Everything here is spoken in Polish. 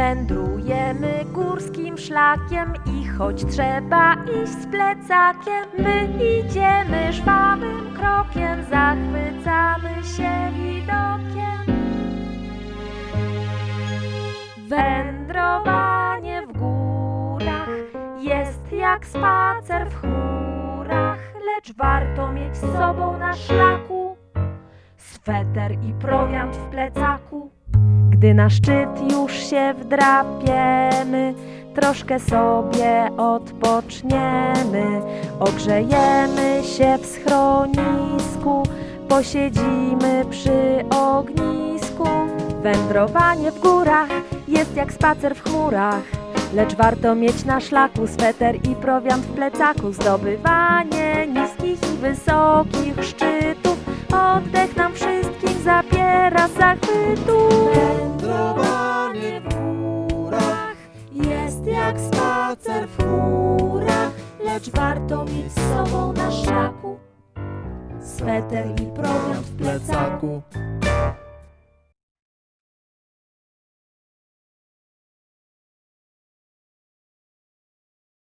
Wędrujemy górskim szlakiem i choć trzeba iść z plecakiem, my idziemy żwawym krokiem, zachwycamy się widokiem. Wędrowanie w górach jest jak spacer w chmurach, lecz warto mieć z sobą na szlaku sweter i prowiant w plecaku. Gdy na szczyt już się wdrapiemy, troszkę sobie odpoczniemy, ogrzejemy się w schronisku, posiedzimy przy ognisku. Wędrowanie w górach jest jak spacer w chmurach, lecz warto mieć na szlaku sweter i prowiant w plecaku. Zdobywanie niskich i wysokich szczytów, oddech nam wszystkim zabiera zachwytu. Jak spacer w chmurach, lecz warto mieć z sobą na szlaku sweter i prowiant w plecaku.